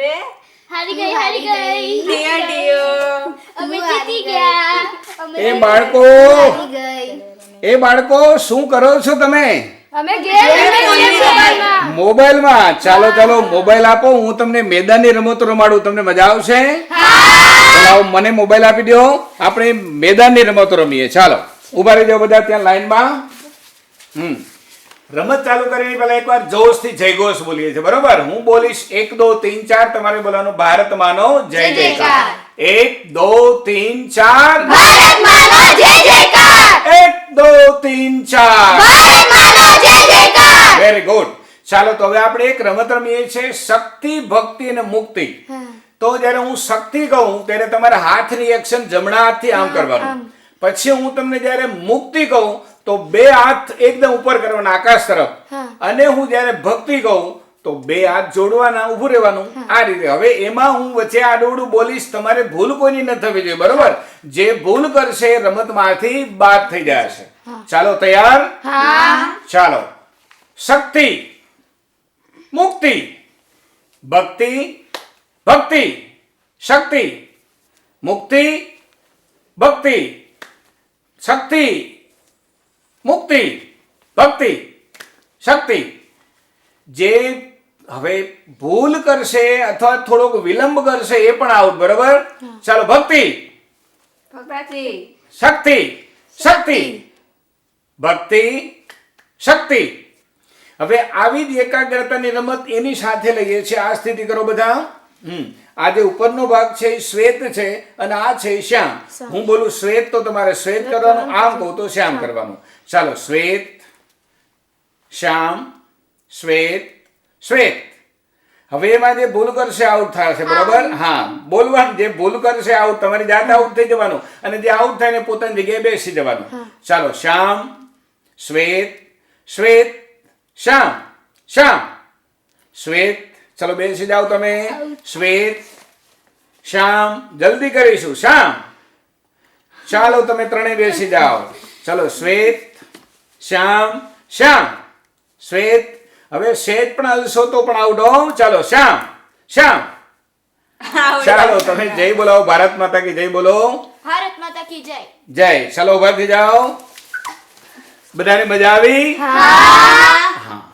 રે હારી ગઈ હારી ગઈ. ડિયર ડિયર અમે જીતી ગયા. એ બાળકો. એ બાળકો શું કરો છો તમે? અમે ગેમ મોબાઈલમાં. ચાલો ચાલો મોબાઈલ આપો. હું તમને મેદાનની રમતો રમાડું. તમને મજા આવશે? ચાલો મને મોબાઈલ આપી દો. આપણે મેદાનની રમતો રમીએ. ચાલો. ઊભા રહી જાઓ બધા ત્યાં લાઈનમાં. હમ. રમત ચાલુ કરીને પહેલા એકવાર જોશથી જય ઘોષ બોલીએ છીએ. બરોબર? હું બોલીશ એક દો તીન ચાર. તમારે બોલવાનું ભારત માનો જય જયકાર. એક દો તીન ચાર. ભારત માનો જય જયકાર. એક દો તીન ચાર. ભારત માનો જય જયકાર. વેરી ગુડ ચાલો તો હવે આપણે એક રમત રમીએ છીએ શક્તિ ભક્તિ અને મુક્તિ. તો જ્યારે હું શક્તિ કહું ત્યારે તમારે હાથ રિએક્શન જમણા હાથથી આમ કરવાનું. પછી હું તમને જ્યારે મુક્તિ કહું તો બે હાથ એકદમ ઉપર કરવાના આકાશ તરફ. અને હું જ્યારે ભક્તિ કહું તો બે હાથ જોડવાના ઉભું રહેવાનું. આ રીતે. હવે એમાં હું વચ્ચે આડોડું બોલીશ તમારે ભૂલ કોઈની ન થવી જોઈએ બરોબર? જે ભૂલ કરશે રમતમાંથી બાદ થઈ જશે. ચાલો તૈયાર? ચાલો. શક્તિ મુક્તિ ભક્તિ ભક્તિ શક્તિ મુક્તિ ભક્તિ શક્તિ મુક્તિ ભક્તિ શક્તિ. જે હવે ભૂલ કરશે અથવા થોડોક વિલંબ કરશે એ પણ આઉટ બરાબર? ચાલો ભક્તિ શક્તિ. શક્તિ. ભક્તિ શક્તિ. હવે આવી જ એકાગ્રતાની રમત એની સાથે લઈએ છીએ. આ સ્થિતિ કરો બધા. આ જે ઉપરનો ભાગ છે એ શ્વેત છે અને આ છે એ શ્યામ. હું બોલું શ્વેત તો તમારે શ્વેત કરવાનું આમ કહું તો શ્યામ કરવાનું. ચાલો શ્વેત શ્યામ શ્વેત શ્વેત. હવે એમાં જે ભૂલ કરશે આઉટ થશે બરાબર? હા બોલવાનું જે ભૂલ કરશે આઉટ. તમારી જાતે આઉટ થઈ જવાનું અને જે આઉટ થાય ને પોતાની જગ્યાએ બેસી જવાનું. ચાલો શ્યામ શ્વેત શ્વેત શ્યામ શ્યામ. શ્વેત ચલો બેસી જાઓ તમે. શ્વેત શ્યામ જલ્દી કરીશું. શ્યામ ચાલો તમે ત્રણે બેસી જાઓ ચલો શ્વેત શ્યામ શ્યામ. શ્વેત હવે શ્વેત પણ હલશો તો પણ આવડો ચાલો શ્યામ શ્યામ. ચાલો તમે જય બોલાવો. ભારત માતા કી જય બોલો. ભારત માતા કી જય. જય. ચાલો ઊભા થઈ જાઓ. બધાને મજા આવી? હા.